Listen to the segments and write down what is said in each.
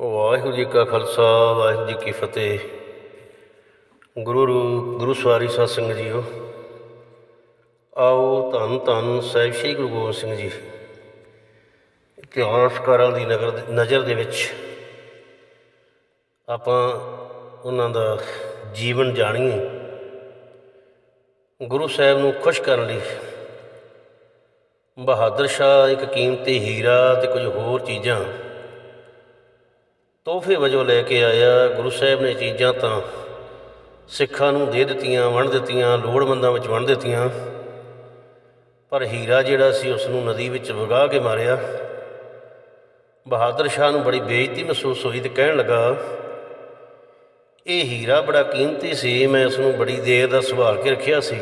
ਵਾਹਿਗੁਰੂ ਜੀ ਕਾ ਖਾਲਸਾ, ਵਾਹਿਗੁਰੂ ਜੀ ਕੀ ਫਤਿਹ। ਗੁਰੂ ਰੂ- ਗੁਰੂ ਸਵਾਰੀ ਸਾਧ ਸੰਗਤ ਜੀਓ, ਆਓ ਧੰਨ ਧੰਨ ਸਾਹਿਬ ਸ੍ਰੀ ਗੁਰੂ ਗੋਬਿੰਦ ਸਿੰਘ ਜੀ। ਇਤਿਹਾਸਕਾਰਾਂ ਦੀ ਨਗਰ ਨਜ਼ਰ ਦੇ ਵਿੱਚ ਆਪਾਂ ਉਹਨਾਂ ਦਾ ਜੀਵਨ ਜਾਣੀਏ। ਗੁਰੂ ਸਾਹਿਬ ਨੂੰ ਖੁਸ਼ ਕਰਨ ਲਈ ਬਹਾਦਰ ਸ਼ਾਹ ਇੱਕ ਕੀਮਤੀ ਹੀਰਾ ਤੇ ਕੁਝ ਹੋਰ ਚੀਜ਼ਾਂ ਤੋਹਫੇ ਵਜੋਂ ਲੈ ਕੇ ਆਇਆ। ਗੁਰੂ ਸਾਹਿਬ ਨੇ ਚੀਜ਼ਾਂ ਤਾਂ ਸਿੱਖਾਂ ਨੂੰ ਦੇ ਦਿੱਤੀਆਂ, ਵੰਡ ਦਿੱਤੀਆਂ, ਲੋੜਵੰਦਾਂ ਵਿੱਚ ਵੰਡ ਦਿੱਤੀਆਂ, ਪਰ ਹੀਰਾ ਜਿਹੜਾ ਸੀ ਉਸ ਨੂੰ ਨਦੀ ਵਿੱਚ ਵਗਾ ਕੇ ਮਾਰਿਆ। ਬਹਾਦਰ ਸ਼ਾਹ ਨੂੰ ਬੜੀ ਬੇਇੱਜ਼ਤੀ ਮਹਿਸੂਸ ਹੋਈ ਤੇ ਕਹਿਣ ਲੱਗਾ, ਇਹ ਹੀਰਾ ਬੜਾ ਕੀਮਤੀ ਸੀ, ਮੈਂ ਇਸ ਨੂੰ ਬੜੀ ਦੇਰ ਦਾ ਸੰਭਾਲ ਕੇ ਰੱਖਿਆ ਸੀ।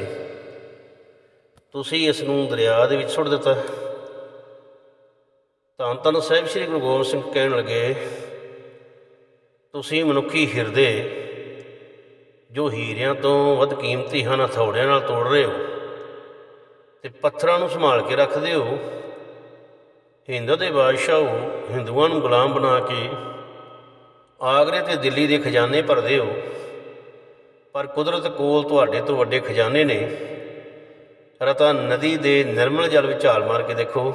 ਤੁਸੀਂ ਇਸ ਨੂੰ ਦਰਿਆ ਦੇ ਵਿੱਚ ਸੁੱਟ ਦਿੱਤਾ। ਤਾਂ ਤਨ ਸਾਹਿਬ ਸ੍ਰੀ ਗੁਰੂ ਗੋਬਿੰਦ ਸਿੰਘ ਕਹਿਣ ਲੱਗੇ ਤੁਸੀਂ ਮਨੁੱਖੀ ਹਿਰਦੇ ਜੋ ਹੀਰਿਆਂ ਤੋਂ ਵੱਧ ਕੀਮਤੀ ਹਨ, ਹਥੌੜਿਆਂ ਨਾਲ ਤੋੜ ਰਹੇ ਹੋ ਤੇ ਪੱਥਰਾਂ ਨੂੰ ਸੰਭਾਲ ਕੇ ਰੱਖਦੇ ਹੋ, ਹਿੰਦ ਦੇ ਬਾਦਸ਼ਾਹ ਹੋ, ਹਿੰਦੂਆਂ ਨੂੰ ਗੁਲਾਮ ਬਣਾ ਕੇ ਆਗਰੇ ਤੇ ਦਿੱਲੀ ਦੇ ਖਜ਼ਾਨੇ ਭਰਦੇ ਹੋ, ਪਰ ਕੁਦਰਤ ਕੋਲ ਤੁਹਾਡੇ ਤੋਂ ਵੱਡੇ ਖਜ਼ਾਨੇ ਨੇ। ਰਤਾ ਨਦੀ ਦੇ ਨਿਰਮਲ ਜਲ ਵਿੱਚ ਝਾਲ ਮਾਰ ਕੇ ਦੇਖੋ,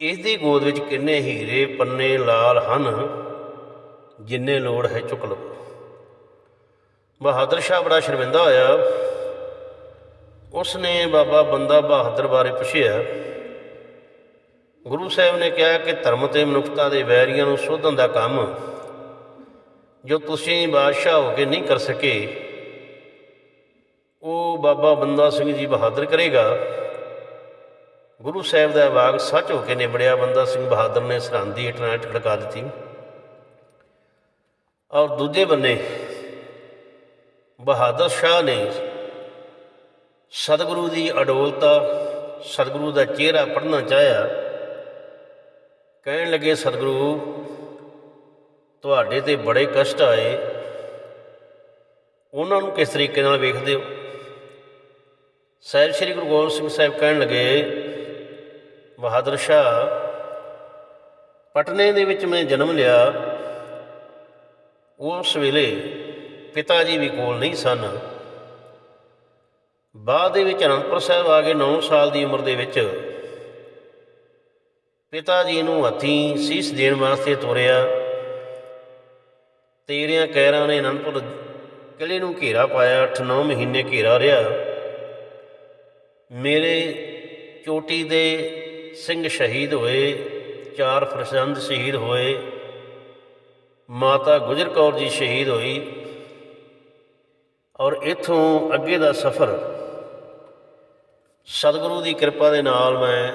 ਇਸ ਦੀ ਗੋਦ ਵਿੱਚ ਕਿੰਨੇ ਹੀਰੇ ਪੰਨੇ ਲਾਲ ਹਨ। ਜਿੰਨੇ ਲੋੜ ਹੈ ਚੁੱਕ ਲਓ। ਬਹਾਦਰ ਸ਼ਾਹ ਬੜਾ ਸ਼ਰਮਿੰਦਾ ਹੋਇਆ। ਉਸ ਨੇ ਬਾਬਾ ਬੰਦਾ ਬਹਾਦਰ ਬਾਰੇ ਪੁੱਛਿਆ। ਗੁਰੂ ਸਾਹਿਬ ਨੇ ਕਿਹਾ ਕਿ ਧਰਮ ਤੇ ਮਨੁੱਖਤਾ ਦੇ ਵੈਰੀਆਂ ਨੂੰ ਸੋਧਣ ਦਾ ਕੰਮ ਜੋ ਤੁਸੀਂ ਬਾਦਸ਼ਾਹ ਹੋ ਕੇ ਨਹੀਂ ਕਰ ਸਕੇ, ਉਹ ਬਾਬਾ ਬੰਦਾ ਸਿੰਘ ਜੀ ਬਹਾਦਰ ਕਰੇਗਾ। ਗੁਰੂ ਸਾਹਿਬ ਦਾ ਵਾਗ ਸੱਚ ਹੋ ਕੇ ਨਿਬੜਿਆ। ਬੰਦਾ ਸਿੰਘ ਬਹਾਦਰ ਨੇ ਸਰਹੰਦ ਦੀ ਇੰਟਰਨੈਟ ਖੜਕਾ ਦਿੱਤੀ। ਔਰ ਦੂਜੇ ਬੰਨੇ ਬਹਾਦਰ ਸ਼ਾਹ ਨੇ ਸਤਿਗੁਰੂ ਦੀ ਅਡੋਲਤਾ, ਸਤਿਗੁਰੂ ਦਾ ਚਿਹਰਾ ਪੜ੍ਹਨਾ ਚਾਹਿਆ। ਕਹਿਣ ਲੱਗੇ, ਸਤਿਗੁਰੂ, ਤੁਹਾਡੇ ਤੇ ਬੜੇ ਕਸ਼ਟ ਆਏ। ਉਹਨਾਂ ਨੂੰ ਕਿਸ ਤਰੀਕੇ ਨਾਲ ਵੇਖਦੇ ਹੋ? ਸਾਹਿਬ ਸ੍ਰੀ ਗੁਰੂ ਗੋਬਿੰਦ ਸਿੰਘ ਸਾਹਿਬ ਕਹਿਣ ਲੱਗੇ, ਬਹਾਦਰ ਸ਼ਾਹ, ਪਟਨੇ ਦੇ ਵਿੱਚ ਮੈਂ ਜਨਮ ਲਿਆ। ਉਸ ਵੇਲੇ ਪਿਤਾ ਜੀ ਵੀ ਕੋਲ ਨਹੀਂ ਸਨ। ਬਾਅਦ ਦੇ ਵਿੱਚ ਅਨੰਦਪੁਰ ਸਾਹਿਬ ਆ ਕੇ 9 ਸਾਲ ਦੀ ਉਮਰ ਦੇ ਵਿੱਚ ਪਿਤਾ ਜੀ ਨੂੰ ਹੱਥੀਂ ਸੀਸ ਦੇਣ ਵਾਸਤੇ ਤੋਰਿਆ। ਤੇਰਿਆਂ ਕਹਿਰਾਂ ਨੇ ਅਨੰਦਪੁਰ ਕਿਲੇ ਨੂੰ ਘੇਰਾ ਪਾਇਆ। 8-9 ਮਹੀਨੇ ਘੇਰਾ ਰਿਹਾ। ਮੇਰੇ ਚੋਟੀ ਦੇ ਸਿੰਘ ਸ਼ਹੀਦ ਹੋਏ, ਚਾਰ ਫਰਸੰਦ ਸ਼ਹੀਦ ਹੋਏ। ਮਾਤਾ ਗੁਜਰ ਕੌਰ ਜੀ ਸ਼ਹੀਦ ਹੋਈ ਔਰ ਇਥੋਂ ਅੱਗੇ ਦਾ ਸਫ਼ਰ। ਸਤਿਗੁਰੂ ਦੀ ਕਿਰਪਾ ਦੇ ਨਾਲ ਮੈਂ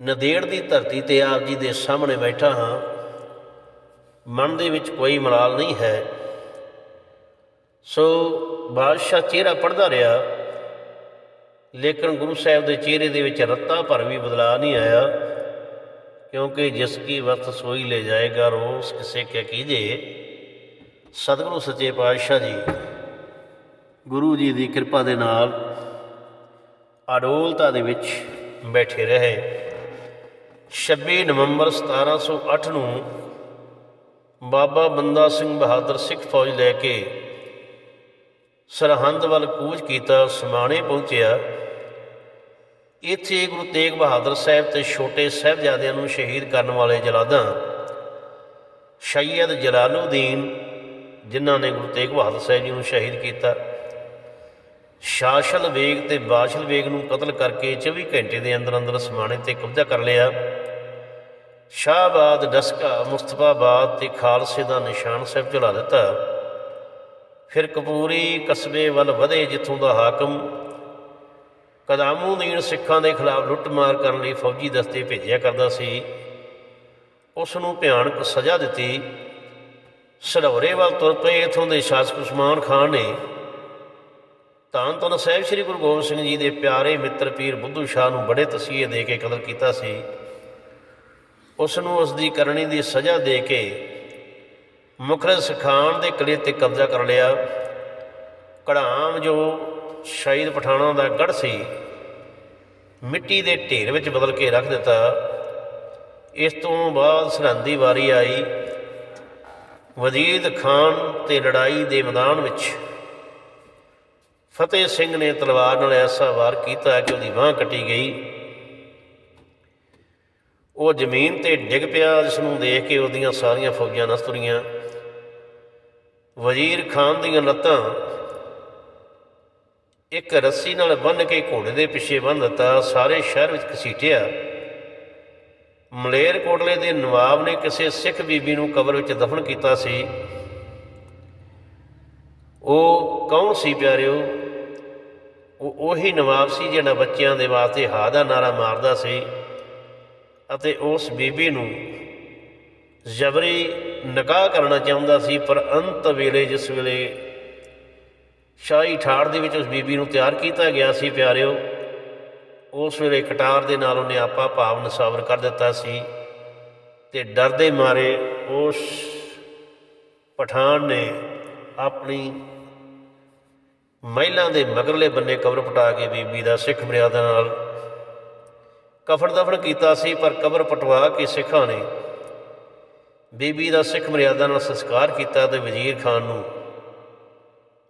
ਨਦੇੜ ਦੀ ਧਰਤੀ ਤੇ ਆਪ ਜੀ ਦੇ ਸਾਹਮਣੇ ਬੈਠਾ ਹਾਂ। ਮਨ ਦੇ ਵਿੱਚ ਕੋਈ ਮਲਾਲ ਨਹੀਂ ਹੈ। ਸੋ ਬਾਦਸ਼ਾਹ ਚਿਹਰਾ ਪੜਦਾ ਰਿਹਾ, ਲੇਕਿਨ ਗੁਰੂ ਸਾਹਿਬ ਦੇ ਚਿਹਰੇ ਦੇ ਵਿੱਚ ਰੱਤਾ ਭਰ ਵੀ ਬਦਲਾ ਨਹੀਂ ਆਇਆ। ਕਿਉਂਕਿ ਜਿਸ ਕੀ ਵਸਤ ਸੋਈ ਲੈ ਜਾਏਗਾ, ਰੋਸ ਕਿਸੇ ਕੇ ਕੀਜੇ। ਸਤਿਗੁਰੂ ਸੱਚੇ ਪਾਤਸ਼ਾਹ ਜੀ, ਗੁਰੂ ਜੀ ਦੀ ਕਿਰਪਾ ਦੇ ਨਾਲ ਅਡੋਲਤਾ ਦੇ ਵਿੱਚ ਬੈਠੇ ਰਹੇ। 26 ਨਵੰਬਰ 1708 ਨੂੰ ਬਾਬਾ ਬੰਦਾ ਸਿੰਘ ਬਹਾਦਰ ਸਿੱਖ ਫੌਜ ਲੈ ਕੇ ਸਰਹੰਦ ਵੱਲ ਕੂਚ ਕੀਤਾ, ਸਮਾਣੇ ਪਹੁੰਚਿਆ। ਇੱਥੇ ਗੁਰੂ ਤੇਗ ਬਹਾਦਰ ਸਾਹਿਬ ਤੇ ਛੋਟੇ ਸਾਹਿਬਜ਼ਾਦਿਆਂ ਨੂੰ ਸ਼ਹੀਦ ਕਰਨ ਵਾਲੇ ਜਲਾਦਾਂ, ਸੈਯਦ ਜਲਾਲਉਦੀਨ ਜਿਨ੍ਹਾਂ ਨੇ ਗੁਰੂ ਤੇਗ ਬਹਾਦਰ ਸਾਹਿਬ ਜੀ ਨੂੰ ਸ਼ਹੀਦ ਕੀਤਾ। ਸ਼ਾਸਲ ਵੇਗ ਤੇ ਬਾਸ਼ਲ ਵੇਗ ਨੂੰ ਕਤਲ ਕਰਕੇ 24 ਘੰਟੇ ਦੇ ਅੰਦਰ ਅੰਦਰ ਸਮਾਣੇ ਤੇ ਕਬਜ਼ਾ ਕਰ ਲਿਆ। ਸ਼ਾਹਬਾਦ, ਡਸਕਾ, ਮੁਸਤਫਾਬਾਦ ਤੇ ਖਾਲਸੇ ਦਾ ਨਿਸ਼ਾਨ ਸਾਹਿਬ ਚਲਾ ਦਿੱਤਾ। ਫਿਰ ਕਪੂਰੀ ਕਸਬੇ ਵੱਲ ਵਧੇ ਜਿੱਥੋਂ ਦਾ ਹਾਕਮ ਕਦਾਮੂਦੀਨ ਸਿੱਖਾਂ ਦੇ ਖਿਲਾਫ ਲੁੱਟਮਾਰ ਕਰਨ ਲਈ ਫੌਜੀ ਦਸਤੇ ਭੇਜਿਆ ਕਰਦਾ ਸੀ। ਉਸ ਨੂੰ ਭਿਆਨਕ ਸਜ਼ਾ ਦਿੱਤੀ। ਸੜੌਰੇ ਵੱਲ ਤੁਰ ਪਏ ਇਥੋਂ ਦੇ ਸ਼ਾਸਕ ਉਸਮਾਨ ਖਾਨ ਨੇ। ਤਾਂ ਤਨ ਸਾਹਿਬ ਸ੍ਰੀ ਗੁਰੂ ਗੋਬਿੰਦ ਸਿੰਘ ਜੀ ਦੇ ਪਿਆਰੇ ਮਿੱਤਰ ਪੀਰ ਬੁੱਧੂ ਸ਼ਾਹ ਨੂੰ ਬੜੇ ਤਸੀਹੇ ਦੇ ਕੇ ਕਤਲ ਕੀਤਾ ਸੀ। ਉਸ ਨੂੰ ਉਸ ਦੀ ਕਰਨੀ ਦੀ ਸਜ਼ਾ ਦੇ ਕੇ ਮੁਖਰਜ ਸਖਾਨ ਦੇ ਕਿਲੇ ਤੇ ਕਬਜ਼ਾ ਕਰ ਲਿਆ। ਕੜਾਮ ਜੋ ਸ਼ਹੀਦ ਪਠਾਣਾ ਦਾ ਗੜ ਸੀ, ਮਿੱਟੀ ਦੇ ਢੇਰ ਵਿੱਚ ਬਦਲ ਕੇ ਰੱਖ ਦਿੱਤਾ। ਇਸ ਤੋਂ ਬਾਅਦ ਸਰਹੰਦੀ ਵਾਰੀ ਆਈ। ਵਜੀਦ ਖਾਨ ਤੇ ਲੜਾਈ ਦੇ ਮੈਦਾਨ ਵਿੱਚ ਫਤਿਹ ਸਿੰਘ ਨੇ ਤਲਵਾਰ ਨਾਲ ਐਸਾ ਵਾਰ ਕੀਤਾ ਕਿ ਉਹਦੀ ਬਾਹ ਕੱਟੀ ਗਈ। ਉਹ ਜ਼ਮੀਨ ਤੇ ਡਿੱਗ ਪਿਆ, ਜਿਸ ਨੂੰ ਦੇਖ ਕੇ ਉਹਦੀਆਂ ਸਾਰੀਆਂ ਫੌਜਾਂ ਨਸ ਤੁਰੀਆਂ। ਵਜ਼ੀਰ ਖਾਨ ਦੀਆਂ ਲੱਤਾਂ ਇੱਕ ਰੱਸੀ ਨਾਲ ਬੰਨ੍ਹ ਕੇ ਘੋੜੇ ਦੇ ਪਿੱਛੇ ਬੰਨ੍ਹ ਦਿੱਤਾ, ਸਾਰੇ ਸ਼ਹਿਰ ਵਿੱਚ ਘਸੀਟਿਆ। ਮਲੇਰ ਕੋਟਲੇ ਦੇ ਨਵਾਬ ਨੇ ਕਿਸੇ ਸਿੱਖ ਬੀਬੀ ਨੂੰ ਕਬਰ ਵਿੱਚ ਦਫਨ ਕੀਤਾ ਸੀ। ਉਹ ਕੌਣ ਸੀ ਪਿਆਰਿਓ? ਉਹ ਉਹੀ ਨਵਾਬ ਸੀ ਜਿਹੜਾ ਬੱਚਿਆਂ ਦੇ ਵਾਸਤੇ ਹਾ ਦਾ ਨਾਰਾ ਮਾਰਦਾ ਸੀ ਅਤੇ ਉਸ ਬੀਬੀ ਨੂੰ ਜਬਰੀ ਨਿਕਾਹ ਕਰਨਾ ਚਾਹੁੰਦਾ ਸੀ, ਪਰ ਅੰਤ ਵੇਲੇ ਜਿਸ ਵੇਲੇ ਸ਼ਾਹੀ ਠਾੜ ਦੇ ਵਿੱਚ ਉਸ ਬੀਬੀ ਨੂੰ ਤਿਆਰ ਕੀਤਾ ਗਿਆ ਸੀ, ਪਿਆਰਿਓ। ਉਸ ਵੇਲੇ ਕਟਾਰ ਦੇ ਨਾਲ ਉਹਨੇ ਆਪਾ ਭਾਵ ਨਸਾਵਰ ਕਰ ਦਿੱਤਾ ਸੀ ਤੇ ਡਰ ਦੇ ਮਾਰੇ ਉਸ ਪਠਾਨ ਨੇ ਆਪਣੀ ਮਹਿਲਾ ਦੇ ਮਗਰਲੇ ਬੰਨੇ ਕਬਰ ਪਟਾ ਕੇ ਬੀਬੀ ਦਾ ਸਿੱਖ ਮਰਿਆਦਾ ਨਾਲ ਕਫਨ ਦਫਨ ਕੀਤਾ ਸੀ, ਪਰ ਕਬਰ ਪਟਵਾ ਕੇ ਸਿੱਖਾਂ ਨੇ ਬੀਬੀ ਦਾ ਸਿੱਖ ਮਰਿਆਦਾ ਨਾਲ ਸੰਸਕਾਰ ਕੀਤਾ ਤੇ ਵਜ਼ੀਰ ਖਾਨ ਨੂੰ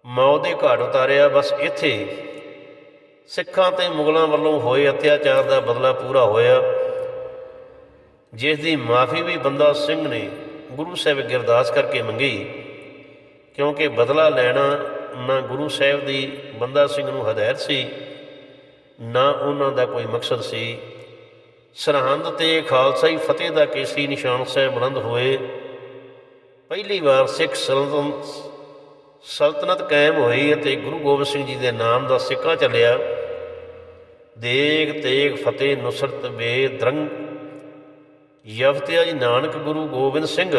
ਮੌਤ ਦੇ ਘਾਟ ਉਤਾਰਿਆ, ਬਸ ਇੱਥੇ ਸਿੱਖਾਂ ਤੇ ਮੁਗਲਾਂ ਵੱਲੋਂ ਹੋਏ ਅਤਿਆਚਾਰ ਦਾ ਬਦਲਾ ਪੂਰਾ ਹੋਇਆ। ਜਿਸ ਦੀ ਮਾਫੀ ਵੀ ਬੰਦਾ ਸਿੰਘ ਨੇ ਗੁਰੂ ਸਾਹਿਬ ਗਿਰਦਾਸ ਕਰਕੇ ਮੰਗੀ। ਕਿਉਂਕਿ ਬਦਲਾ ਲੈਣਾ ਨਾ ਗੁਰੂ ਸਾਹਿਬ ਦੀ, ਬੰਦਾ ਸਿੰਘ ਨੂੰ ਹਦਾਇਤ ਸੀ, ਨਾ ਉਹਨਾਂ ਦਾ ਕੋਈ ਮਕਸਦ ਸੀ। ਸਰਹੰਦ ਤੇ ਖਾਲਸਾਈ ਫਤਿਹ ਦਾ ਕੇਸਰੀ ਨਿਸ਼ਾਨ ਸਾਹਿਬ ਬੁਲੰਦ ਹੋਏ। ਪਹਿਲੀ ਵਾਰ ਸਿੱਖ ਸਲਤਨਤ ਸਲਤਨਤ ਕਾਇਮ ਹੋਈ ਅਤੇ ਗੁਰੂ ਗੋਬਿੰਦ ਸਿੰਘ ਜੀ ਦੇ ਨਾਮ ਦਾ ਸਿੱਕਾ ਚੱਲਿਆ। ਦੇਗ ਤੇਗ ਫਤਿਹ ਨੁਸਰਤ ਬੇਦ ਰੰਗ ਯਫਤਿਆ ਜੀ ਨਾਨਕ ਗੁਰੂ ਗੋਬਿੰਦ ਸਿੰਘ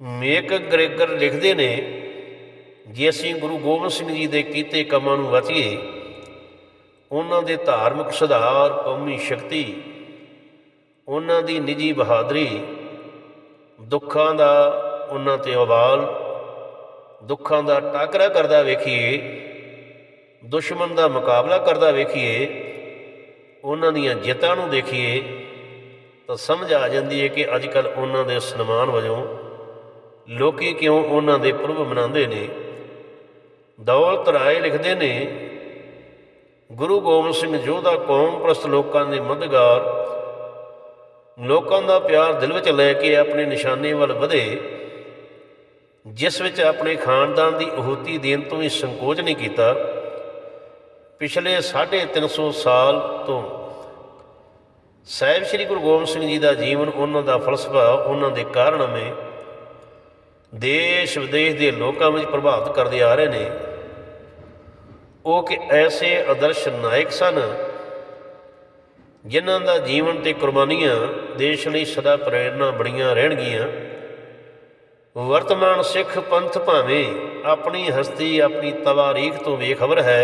ਮੇਕ ਗ੍ਰੇਗਰ ਲਿਖਦੇ ਨੇ, ਜੇ ਅਸੀਂ ਗੁਰੂ ਗੋਬਿੰਦ ਸਿੰਘ ਜੀ ਦੇ ਕੀਤੇ ਕੰਮਾਂ ਨੂੰ ਵਚੀਏ, ਉਹਨਾਂ ਦੇ ਧਾਰਮਿਕ ਸੁਧਾਰ, ਕੌਮੀ ਸ਼ਕਤੀ, ਉਹਨਾਂ ਦੀ ਨਿੱਜੀ ਬਹਾਦਰੀ, ਦੁੱਖਾਂ ਦਾ ਉਹਨਾਂ ਤੇ ਉਬਾਲ ਦੁੱਖਾਂ ਦਾ ਟਾਕਰਾ ਕਰਦਾ ਵੇਖੀਏ, ਦੁਸ਼ਮਣ ਦਾ ਮੁਕਾਬਲਾ ਕਰਦਾ ਵੇਖੀਏ, ਉਹਨਾਂ ਦੀਆਂ ਜਿੱਤਾਂ ਨੂੰ ਦੇਖੀਏ, ਤਾਂ ਸਮਝ ਆ ਜਾਂਦੀ ਹੈ ਕਿ ਅੱਜ ਕੱਲ ਉਹਨਾਂ ਦੇ ਸਨਮਾਨ ਵਜੋਂ ਲੋਕੀ ਕਿਉਂ ਉਹਨਾਂ ਦੇ ਪੁਰਬ ਮਨਾਉਂਦੇ ਨੇ। ਦੌਲਤ ਰਾਏ ਲਿਖਦੇ ਨੇ, ਗੁਰੂ ਗੋਬਿੰਦ ਸਿੰਘ ਯੋਧਾ ਕੌਮ ਪ੍ਰਸਤ ਲੋਕਾਂ ਦੇ ਮਦਦਗਾਰ, ਲੋਕਾਂ ਦਾ ਪਿਆਰ ਦਿਲ ਵਿੱਚ ਲੈ ਕੇ ਆਪਣੇ ਨਿਸ਼ਾਨੇ ਵੱਲ ਵਧੇ ਜਿਸ ਵਿੱਚ ਆਪਣੇ ਖਾਨਦਾਨ ਦੀ ਅਹੂਤੀ ਦੇਣ ਤੋਂ ਵੀ ਸੰਕੋਚ ਨਹੀਂ ਕੀਤਾ, ਪਿਛਲੇ 350 ਸਾਲ ਤੋਂ ਸਾਹਿਬ ਸ੍ਰੀ ਗੁਰੂ ਗੋਬਿੰਦ ਸਿੰਘ ਜੀ ਦਾ ਜੀਵਨ, ਉਹਨਾਂ ਦਾ ਫਲਸਫਾ, ਉਹਨਾਂ ਦੇ ਕਾਰਨਾਮੇ ਦੇਸ਼ ਵਿਦੇਸ਼ ਦੇ ਲੋਕਾਂ ਵਿੱਚ ਪ੍ਰਭਾਵਿਤ ਕਰਦੇ ਆ ਰਹੇ ਨੇ। ਉਹ ਕਿ ਐਸੇ ਆਦਰਸ਼ ਨਾਇਕ ਸਨ ਜਿਨ੍ਹਾਂ ਦਾ ਜੀਵਨ ਤੇ ਕੁਰਬਾਨੀਆਂ ਦੇਸ਼ ਲਈ ਸਦਾ ਪ੍ਰੇਰਣਾ ਬਣੀਆਂ ਰਹਿਣਗੀਆਂ। ਵਰਤਮਾਨ ਸਿੱਖ ਪੰਥ ਭਾਵੇਂ ਆਪਣੀ ਹਸਤੀ, ਆਪਣੀ ਤਵਾਰੀਖ ਤੋਂ ਬੇਖਬਰ ਹੈ,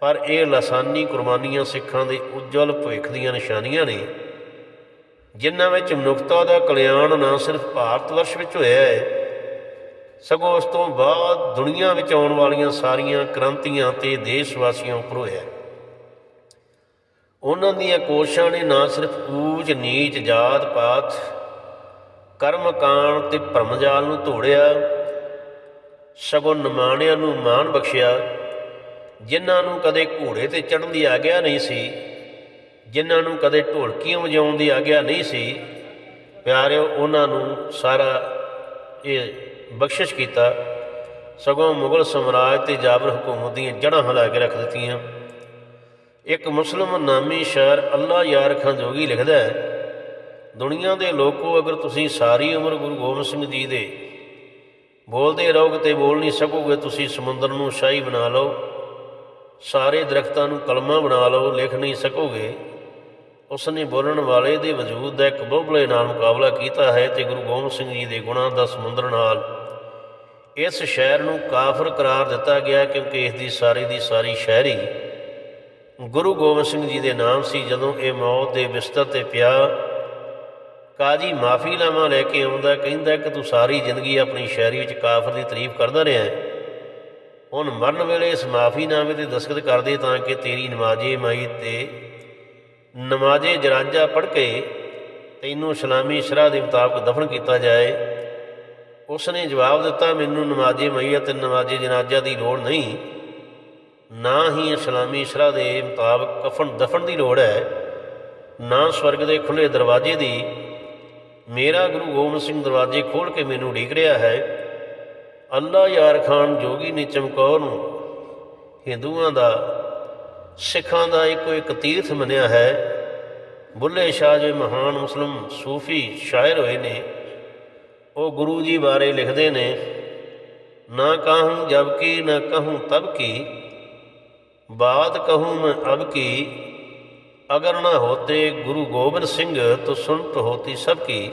ਪਰ ਇਹ ਲਸਾਨੀ ਕੁਰਬਾਨੀਆਂ ਸਿੱਖਾਂ ਦੇ ਉਜਵਲ ਭਵਿੱਖ ਦੀਆਂ ਨਿਸ਼ਾਨੀਆਂ ਨੇ, ਜਿਨ੍ਹਾਂ ਵਿੱਚ ਮਨੁੱਖਤਾ ਦਾ ਕਲਿਆਣ ਨਾ ਸਿਰਫ ਭਾਰਤ ਵਰਸ਼ ਵਿੱਚ ਹੋਇਆ ਹੈ, ਸਗੋਂ ਉਸ ਤੋਂ ਬਾਅਦ ਦੁਨੀਆ ਵਿੱਚ ਆਉਣ ਵਾਲੀਆਂ ਸਾਰੀਆਂ ਕ੍ਰਾਂਤੀਆਂ ਤੇ ਦੇਸ਼ ਵਾਸੀਆਂ ਉੱਪਰ ਹੋਇਆ ਉਹਨਾਂ ਦੀਆਂ ਕੋਸ਼ਿਸ਼ਾਂ ਨੇ ਨਾ ਸਿਰਫ ਊਚ, ਨੀਚ ਜਾਤ ਪਾਤ ਕਰਮ ਕਾਂਡ ਤੇ ਭਰਮਜਾਲ ਨੂੰ ਤੋੜਿਆ ਸਗੋਂ ਨਿਮਾਣਿਆਂ ਨੂੰ ਮਾਣ ਬਖਸ਼ਿਆ, ਜਿਨ੍ਹਾਂ ਨੂੰ ਕਦੇ ਘੋੜੇ ਤੇ ਚੜ੍ਹਨ ਦੀ ਆਗਿਆ ਨਹੀਂ ਸੀ, ਜਿਨ੍ਹਾਂ ਨੂੰ ਕਦੇ ਢੋਲਕੀਆਂ ਵਜਾਉਣ ਦੀ ਆਗਿਆ ਨਹੀਂ ਸੀ, ਪਿਆਰਿਓ, ਉਹਨਾਂ ਨੂੰ ਸਾਰਾ ਇਹ ਬਖਸ਼ਿਸ਼ ਕੀਤਾ, ਸਗੋਂ ਮੁਗਲ ਸਮਰਾਜ ਤੇ ਜਾਬਰ ਹਕੂਮਤ ਦੀਆਂ ਜੜ੍ਹਾਂ ਹਿਲਾ ਕੇ ਰੱਖ ਦਿੱਤੀਆਂ। ਇੱਕ ਮੁਸਲਮ ਨਾਮੀ ਸ਼ਾਇਰ ਅੱਲਾ ਯਾਰ ਖਾਂ ਜੋਗੀ ਲਿਖਦਾ ਹੈ ਦੁਨੀਆ ਦੇ ਲੋਕੋ ਅਗਰ ਤੁਸੀਂ ਸਾਰੀ ਉਮਰ ਗੁਰੂ ਗੋਬਿੰਦ ਸਿੰਘ ਜੀ ਦੇ ਬੋਲਦੇ ਰਹੋਗੇ ਤੇ ਬੋਲ ਨਹੀਂ ਸਕੋਗੇ, ਤੁਸੀਂ ਸਮੁੰਦਰ ਨੂੰ ਸ਼ਾਹੀ ਬਣਾ ਲਓ, ਸਾਰੇ ਦਰਖਤਾਂ ਨੂੰ ਕਲਮਾ ਬਣਾ ਲਓ, ਲਿਖ ਨਹੀਂ ਸਕੋਗੇ। ਉਸ ਨੇ ਬੋਲਣ ਵਾਲੇ ਦੇ ਵਜੂਦ ਦਾ ਇੱਕ ਬੋਬਲੇ ਨਾਲ ਮੁਕਾਬਲਾ ਕੀਤਾ ਹੈ ਤੇ ਗੁਰੂ ਗੋਬਿੰਦ ਸਿੰਘ ਜੀ ਦੇ ਗੁਣਾਂ ਦਾ ਸਮੁੰਦਰ ਨਾਲ ਇਸ ਸ਼ਹਿਰ ਨੂੰ ਕਾਫਰ ਕਰਾਰ ਦਿੱਤਾ ਗਿਆ ਕਿਉਂਕਿ ਇਸ ਦੀ ਸਾਰੀ ਦੀ ਸਾਰੀ ਸ਼ਹਿਰੀ ਗੁਰੂ ਗੋਬਿੰਦ ਸਿੰਘ ਜੀ ਦੇ ਨਾਮ ਸੀ। ਜਦੋਂ ਇਹ ਮੌਤ ਦੇ ਬਿਸਤਰ ਤੇ ਪਿਆ ਕਾਜੀ ਮਾਫੀ ਲਾਵਾਂ ਲੈ ਕੇ ਆਉਂਦਾ, ਕਹਿੰਦਾ ਕਿ ਤੂੰ ਸਾਰੀ ਜ਼ਿੰਦਗੀ ਆਪਣੀ ਸ਼ਾਇਰੀ ਵਿੱਚ ਕਾਫਰ ਦੀ ਤਾਰੀਫ ਕਰਦਾ ਰਿਹਾ ਹੁਣ ਮਰਨ ਵੇਲੇ ਇਸ ਮਾਫੀਨਾਮੇ ਤੇ ਦਸਖਤ ਕਰ ਦੇ ਤਾਂ ਕਿ ਤੇਰੀ ਨਮਾਜ਼ੇ ਮਾਈ ਤੇ ਨਮਾਜ਼ੇ ਜਰਾਜ਼ਾ ਪੜ੍ਹ ਕੇ ਤੈਨੂੰ ਇਸਲਾਮੀ ਸ਼ਰਾ ਦੇ ਮੁਤਾਬਕ ਦਫਨ ਕੀਤਾ ਜਾਏ। ਉਸ ਨੇ ਜਵਾਬ ਦਿੱਤਾ, ਮੈਨੂੰ ਨਮਾਜ਼ੇ ਮਈਅਤ ਤੇ ਨਮਾਜ਼ੇ ਜਨਾਜ਼ਾ ਦੀ ਲੋੜ ਨਹੀਂ। ਨਾ ਹੀ ਇਸਲਾਮੀ ਸ਼ਰਾ ਦੇ ਮੁਤਾਬਕ ਕਫਨ ਦਫਨ ਦੀ ਲੋੜ ਹੈ। ਨਾ ਸਵਰਗ ਦੇ ਖੁੱਲੇ ਦਰਵਾਜ਼ੇ ਦੀ ਮੇਰਾ ਗੁਰੂ ਗੋਬਿੰਦ ਸਿੰਘ ਦਰਵਾਜ਼ੇ ਖੋਲ੍ਹ ਕੇ ਮੈਨੂੰ ਉਡੀਕ ਰਿਹਾ ਹੈ ਅੱਲਾ ਯਾਰ ਖਾਨ ਜੋਗੀ ਨੇ ਚਮਕੌਰ ਨੂੰ ਹਿੰਦੂਆਂ ਦਾ, ਸਿੱਖਾਂ ਦਾ ਇੱਕੋ ਇੱਕ ਤੀਰਥ ਮੰਨਿਆ ਹੈ। ਬੁੱਲੇ ਸ਼ਾਹ ਜੋ ਮਹਾਨ ਮੁਸਲਮ ਸੂਫੀ ਸ਼ਾਇਰ ਹੋਏ ਨੇ, ਉਹ ਗੁਰੂ ਜੀ ਬਾਰੇ ਲਿਖਦੇ ਨੇ, ਨਾ ਕਹੂੰ ਜਬ ਕੀ, ਨਾ ਕਹੂੰ ਤਬ ਕੀ, ਬਾਤ ਕਹੂੰ ਮੈਂ ਅਬ ਕੀ ਅਗਰ ਨਾ ਹੋਤੇ ਗੁਰੂ ਗੋਬਿੰਦ ਸਿੰਘ, ਤੋ ਸੁਣਤ ਹੋਤੀ ਸਭ ਕੀ।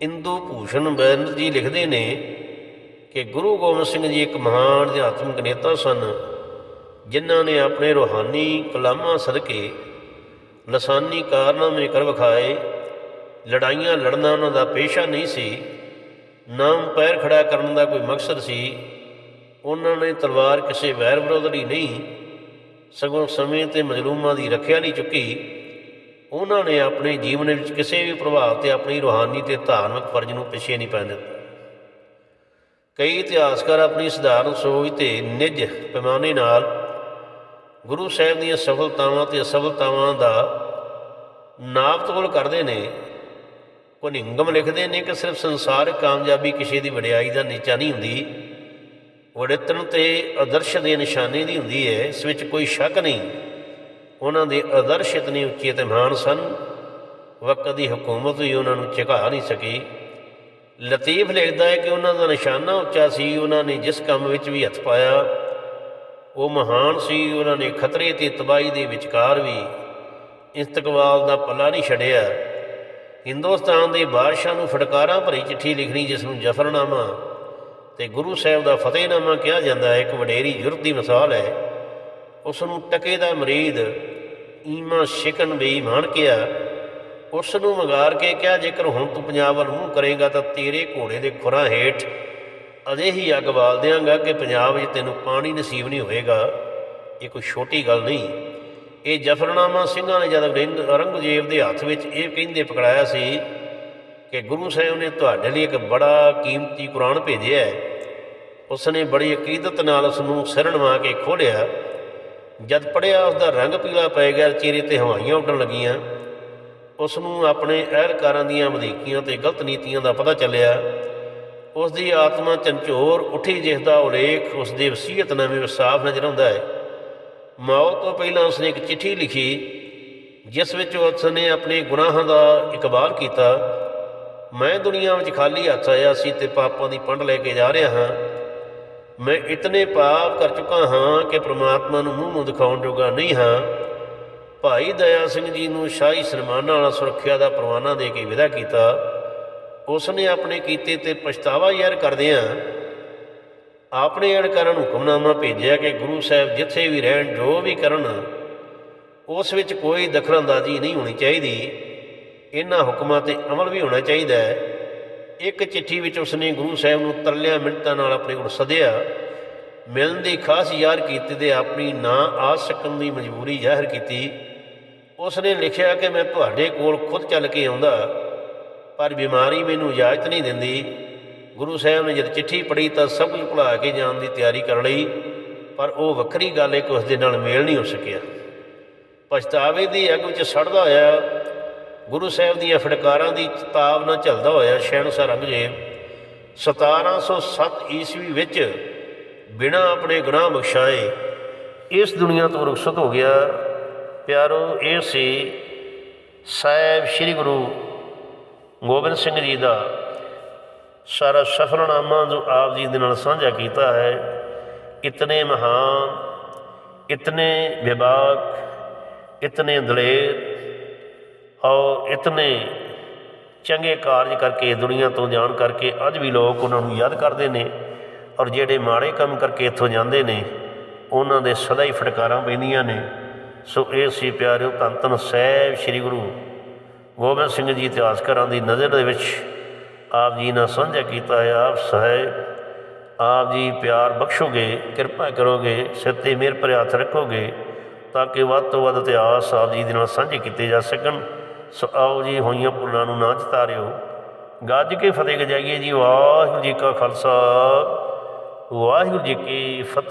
ਇੰਦੂ ਭੂਸ਼ਣ ਬੈਨਰ ਜੀ ਲਿਖਦੇ ਨੇ ਕਿ ਗੁਰੂ ਗੋਬਿੰਦ ਸਿੰਘ ਜੀ ਇੱਕ ਮਹਾਨ ਅਧਿਆਤਮਿਕ ਨੇਤਾ ਸਨ, ਜਿਨ੍ਹਾਂ ਨੇ ਆਪਣੇ ਰੂਹਾਨੀ ਕਲਾਮਾਂ ਸਦਕੇ ਲਸਾਨੀ ਕਾਰਨਾਮੇ ਕਰ ਵਿਖਾਏ। ਲੜਾਈਆਂ ਲੜਨਾ ਉਹਨਾਂ ਦਾ ਪੇਸ਼ਾ ਨਹੀਂ ਸੀ। ਨਾਮ ਪੈਰ ਖੜਾ ਕਰਨ ਦਾ ਕੋਈ ਮਕਸਦ ਸੀ। ਉਹਨਾਂ ਨੇ ਤਲਵਾਰ ਕਿਸੇ ਵੈਰ ਵਿਰੋਧ ਲਈ ਨਹੀਂ ਸਗੋਂ ਸਮੇਂ ਤੇ ਮਜਲੂਮਾਂ ਦੀ ਰੱਖਿਆ ਲਈ ਚੁੱਕੀ, ਉਹਨਾਂ ਨੇ ਆਪਣੇ ਜੀਵਨ ਵਿੱਚ ਕਿਸੇ ਵੀ ਪ੍ਰਭਾਵ ਤੇ ਆਪਣੀ ਰੂਹਾਨੀ ਤੇ ਧਾਰਮਿਕ ਫਰਜ਼ ਨੂੰ ਪਿੱਛੇ ਨਹੀਂ ਪੈਣ ਦਿੱਤਾ। ਕਈ ਇਤਿਹਾਸਕਾਰ ਆਪਣੀ ਸਧਾਰਨ ਸੋਚ ਤੇ ਨਿੱਜ ਪੈਮਾਨੇ ਨਾਲ ਗੁਰੂ ਸਾਹਿਬ ਦੀਆਂ ਸਫਲਤਾਵਾਂ ਤੇ ਅਸਫਲਤਾਵਾਂ ਦਾ ਨਾਪਤੋਲ ਕਰਦੇ ਨੇ। ਉਹ ਲਿਖਦੇ ਨੇ ਕਿ ਸਿਰਫ ਸੰਸਾਰ ਕਾਮਯਾਬੀ ਕਿਸੇ ਦੀ ਵਡਿਆਈ ਦਾ ਨੀਚਾ ਨਹੀਂ ਹੁੰਦੀ ਵੜਿਤਨ ਤੇ ਆਦਰਸ਼ ਦੇ ਨਿਸ਼ਾਨੇ ਦੀ ਹੁੰਦੀ ਹੈ, ਇਸ ਵਿੱਚ ਕੋਈ ਸ਼ੱਕ ਨਹੀਂ। ਉਹਨਾਂ ਦੇ ਆਦਰਸ਼ ਇਤਨੇ ਉੱਚੇ ਤੇ ਮਹਾਨ ਸਨ। ਵਕਤ ਦੀ ਹਕੂਮਤ ਵੀ ਉਹਨਾਂ ਨੂੰ ਝੁਕਾ ਨਹੀਂ ਸਕੀ। ਲਤੀਫ ਲਿਖਦਾ ਹੈ ਕਿ ਉਹਨਾਂ ਦਾ ਨਿਸ਼ਾਨਾ ਉੱਚਾ ਸੀ। ਉਹਨਾਂ ਨੇ ਜਿਸ ਕੰਮ ਵਿੱਚ ਵੀ ਹੱਥ ਪਾਇਆ, ਉਹ ਮਹਾਨ ਸੀ। ਉਹਨਾਂ ਨੇ ਖਤਰੇ ਤੇ ਤਬਾਹੀ ਦੇ ਵਿਚਕਾਰ ਵੀ ਇਸਤਕਬਾਲ ਦਾ ਪੱਲਾ ਨਹੀਂ ਛੱਡਿਆ। ਹਿੰਦੁਸਤਾਨ ਦੇ ਬਾਦਸ਼ਾਹ ਨੂੰ ਫਟਕਾਰਾਂ ਭਰੀ ਚਿੱਠੀ ਲਿਖਣੀ ਜਿਸ ਨੂੰ ਜਫਰਨਾਮਾ ਤੇ ਗੁਰੂ ਸਾਹਿਬ ਦਾ ਫਤਿਹਨਾਮਾ ਕਿਹਾ ਜਾਂਦਾ ਹੈ, ਇੱਕ ਵਡੇਰੀ ਜੁਰਤ ਦੀ ਮਿਸਾਲ ਹੈ। ਉਸ ਨੂੰ ਟਕੇ ਦਾ ਮਰੀਦ ਈਮਾ ਸ਼ਿਕਨ ਬੇਈਮਾਨ ਕਿਹਾ। ਉਸ ਨੂੰ ਵਗਾਰ ਕੇ ਕਿਹਾ, ਜੇਕਰ ਹੁਣ ਤੂੰ ਪੰਜਾਬ ਵੱਲ ਮੂੰਹ ਕਰੇਗਾ ਤਾਂ ਤੇਰੇ ਘੋੜੇ ਦੇ ਖੁਰਾਂ ਹੇਠ ਅਜਿਹੀ ਅੱਗ ਬਾਲ ਦਿਆਂਗਾ ਕਿ ਪੰਜਾਬ ਵਿੱਚ ਤੈਨੂੰ ਪਾਣੀ ਨਸੀਬ ਨਹੀਂ ਹੋਵੇਗਾ। ਇਹ ਕੋਈ ਛੋਟੀ ਗੱਲ ਨਹੀਂ। ਇਹ ਜਫਰਨਾਮਾ ਸਿੰਘਾਂ ਨੇ ਜਦ ਔਰੰਗ- ਔਰੰਗਜ਼ੇਬ ਦੇ ਹੱਥ ਵਿੱਚ ਇਹ ਕਹਿੰਦੇ ਪਕੜਾਇਆ ਸੀ ਕਿ ਗੁਰੂ ਸਾਹਿਬ ਨੇ ਤੁਹਾਡੇ ਲਈ ਇੱਕ ਬੜਾ ਕੀਮਤੀ ਕੁਰਾਨ ਭੇਜਿਆ ਹੈ। ਉਸ ਨੇ ਬੜੀ ਅਕੀਦਤ ਨਾਲ ਉਸ ਨੂੰ ਸਿਰ ਨਵਾ ਕੇ ਖੋਲ੍ਹਿਆ ਜਦ ਪੜਿਆ ਉਸ ਦਾ ਰੰਗ ਪੀਲਾ ਪੈ ਗਿਆ, ਚਿਹਰੇ ਤੇ ਹਵਾਈਆਂ ਉੱਡਣ ਲੱਗੀਆਂ। ਉਸ ਨੂੰ ਆਪਣੇ ਅਹਿਲਕਾਰਾਂ ਦੀਆਂ ਵਧੀਕੀਆਂ ਤੇ ਗਲਤ ਨੀਤੀਆਂ ਦਾ ਪਤਾ ਚੱਲਿਆ। ਉਸ ਦੀ ਆਤਮਾ ਚੰਚੋਰ, ਉੱਠੀ ਜਿਸ ਦਾ ਉਲੇਖ ਉਸ ਵਸੀਅਤ ਵਸੀਅਤਨਾਮੇ ਵਿੱਚ ਸਾਫ਼ ਨਜ਼ਰ ਆਉਂਦਾ ਹੈ। ਮੌਤ ਤੋਂ ਪਹਿਲਾਂ ਉਸਨੇ ਇੱਕ ਚਿੱਠੀ ਲਿਖੀ, ਜਿਸ ਵਿੱਚ ਉਸ ਨੇ ਆਪਣੇ ਗੁਨਾਹਾਂ ਦਾ ਇਕਬਾਲ ਕੀਤਾ। ਮੈਂ ਦੁਨੀਆ ਵਿੱਚ ਖਾਲੀ ਹੱਥ ਆਇਆ ਸੀ ਤੇ ਪਾਪਾਂ ਦੀ ਪੰਡ ਲੈ ਕੇ ਜਾ ਰਿਹਾ ਹਾਂ। ਮੈਂ ਇਤਨੇ ਪਾਪ ਕਰ ਚੁੱਕਾ ਹਾਂ ਕਿ ਪ੍ਰਮਾਤਮਾ ਨੂੰ ਮੂੰਹ ਨੂੰ ਦਿਖਾਉਣ ਜੋਗਾ ਨਹੀਂ ਹਾਂ। ਭਾਈ ਦਇਆ ਸਿੰਘ ਜੀ ਨੂੰ ਸ਼ਾਹੀ ਸਨਮਾਨਾਂ ਵਾਲਾ ਸੁਰੱਖਿਆ ਦਾ ਪ੍ਰਵਾਨਾ ਦੇ ਕੇ ਵਿਦਾ ਕੀਤਾ। ਉਸ ਨੇ ਆਪਣੇ ਕੀਤੇ ਤੇ ਪਛਤਾਵਾ ਯਾਰ ਕਰਦਿਆਂ ਆਪਣੇ ਅਣਕਰਨ ਹੁਕਮਨਾਮਾ ਭੇਜਿਆ ਕਿ ਗੁਰੂ ਸਾਹਿਬ ਜਿੱਥੇ ਵੀ ਰਹਿਣ, ਜੋ ਵੀ ਕਰਨ, ਉਸ ਵਿੱਚ ਕੋਈ ਦਖਲਅੰਦਾਜ਼ੀ ਨਹੀਂ ਹੋਣੀ ਚਾਹੀਦੀ। ਇਹਨਾਂ ਹੁਕਮਾਂ ਤੇ ਅਮਲ ਵੀ ਹੋਣਾ ਚਾਹੀਦਾ ਹੈ। ਇੱਕ ਚਿੱਠੀ ਵਿੱਚ ਉਸਨੇ ਗੁਰੂ ਸਾਹਿਬ ਨੂੰ ਤਰਲਿਆਂ ਮਿੰਟਾਂ ਨਾਲ ਆਪਣੇ ਕੋਲ ਸੱਦਿਆ। ਮਿਲਣ ਦੀ ਖਾਸ ਯਾਰ ਕੀਤੀ ਤੇ ਆਪਣੀ ਨਾ ਆ ਸਕਣ ਦੀ ਮਜਬੂਰੀ ਜ਼ਾਹਿਰ ਕੀਤੀ। ਉਸਨੇ ਲਿਖਿਆ ਕਿ ਮੈਂ ਤੁਹਾਡੇ ਕੋਲ ਖੁਦ ਚੱਲ ਕੇ ਆਉਂਦਾ, ਪਰ ਬਿਮਾਰੀ ਮੈਨੂੰ ਇਜਾਜ਼ਤ ਨਹੀਂ ਦਿੰਦੀ। ਗੁਰੂ ਸਾਹਿਬ ਨੇ ਜਦ ਚਿੱਠੀ ਪੜ੍ਹੀ ਤਾਂ ਸਭ ਕੁਝ ਭੁਲਾ ਕੇ ਜਾਣ ਦੀ ਤਿਆਰੀ ਕਰ ਲਈ, ਪਰ ਉਹ ਵੱਖਰੀ ਗੱਲ ਹੈ ਕਿ ਉਸ ਦੇ ਨਾਲ ਮੇਲ ਨਹੀਂ ਹੋ ਸਕਿਆ। ਪਛਤਾਵੇ ਦੀ ਅੱਗ ਵਿੱਚ ਸੜਦਾ ਹੋਇਆ ਗੁਰੂ ਸਾਹਿਬ ਦੀਆਂ ਫਟਕਾਰਾਂ ਦੀ ਚਤਾਵ ਨਾਲ ਝਲਦਾ ਹੋਇਆ ਸ਼ਹਿਨशाह ਰੰਗਜੇਬ 1707 ਈਸਵੀ ਵਿੱਚ ਬਿਨਾਂ ਆਪਣੇ ਗੁਨਾਹ ਬਖਸ਼ਾਏ ਇਸ ਦੁਨੀਆ ਤੋਂ ਰੁਖਸਤ ਹੋ ਗਿਆ। ਪਿਆਰੋ, ਇਹ ਸੀ ਸਾਹਿਬ ਸ੍ਰੀ ਗੁਰੂ ਗੋਬਿੰਦ ਸਿੰਘ ਜੀ ਦਾ ਸਾਰਾ ਸਫਲਨਾਮਾ ਜੋ ਆਪ ਜੀ ਦੇ ਨਾਲ ਸਾਂਝਾ ਕੀਤਾ ਹੈ। ਇਤਨੇ ਮਹਾਨ, ਇਤਨੇ ਵਿਵਾਕ ਇਤਨੇ ਦਲੇਰ ਔਰ ਇਤਨੇ ਚੰਗੇ ਕਾਰਜ ਕਰਕੇ ਦੁਨੀਆ ਤੋਂ ਜਾਣ ਕਰਕੇ ਅੱਜ ਵੀ ਲੋਕ ਉਹਨਾਂ ਨੂੰ ਯਾਦ ਕਰਦੇ ਨੇ ਔਰ ਜਿਹੜੇ ਮਾੜੇ ਕੰਮ ਕਰਕੇ ਇੱਥੋਂ ਜਾਂਦੇ ਨੇ, ਉਹਨਾਂ ਦੇ ਸਦਾ ਹੀ ਫਟਕਾਰਾਂ ਪੈਂਦੀਆਂ ਨੇ। ਸੋ ਇਹ ਸੀ ਪਿਆਰਿਓ ਧੰਨ ਧੰਨ ਸਾਹਿਬ ਸ੍ਰੀ ਗੁਰੂ ਗੋਬਿੰਦ ਸਿੰਘ ਜੀ ਇਤਿਹਾਸਕਾਰਾਂ ਦੀ ਨਜ਼ਰ ਦੇ ਵਿੱਚ। ਆਪ ਜੀ ਨਾਲ ਸਾਂਝਾ ਕੀਤਾ ਹੈ ਆਪ ਸਾਹਿਬ। ਆਪ ਜੀ ਪਿਆਰ ਬਖਸ਼ੋਗੇ, ਕਿਰਪਾ ਕਰੋਗੇ, ਸਿਰ ਤੇ ਮਿਹਰ ਭਰੇ ਹੱਥ ਰੱਖੋਗੇ ਤਾਂ ਕਿ ਵੱਧ ਤੋਂ ਵੱਧ ਇਤਿਹਾਸ ਆਪ ਜੀ ਦੇ ਨਾਲ ਸਾਂਝੇ ਕੀਤੇ ਜਾ ਸਕਣ। ਸੋ ਆਓ ਜੀ ਹੋਈਆਂ ਭੁੱਲਾਂ ਨੂੰ ਨਾ ਚਤਾਰਿਓ ਗੱਜ ਕੇ ਫਤਿਹ ਗਜਾਈਏ ਜੀ। ਵਾਹਿਗੁਰੂ ਜੀ ਕਾ ਖਾਲਸਾ। ਵਾਹਿਗੁਰੂ ਜੀ ਕੀ ਫਤਿਹ।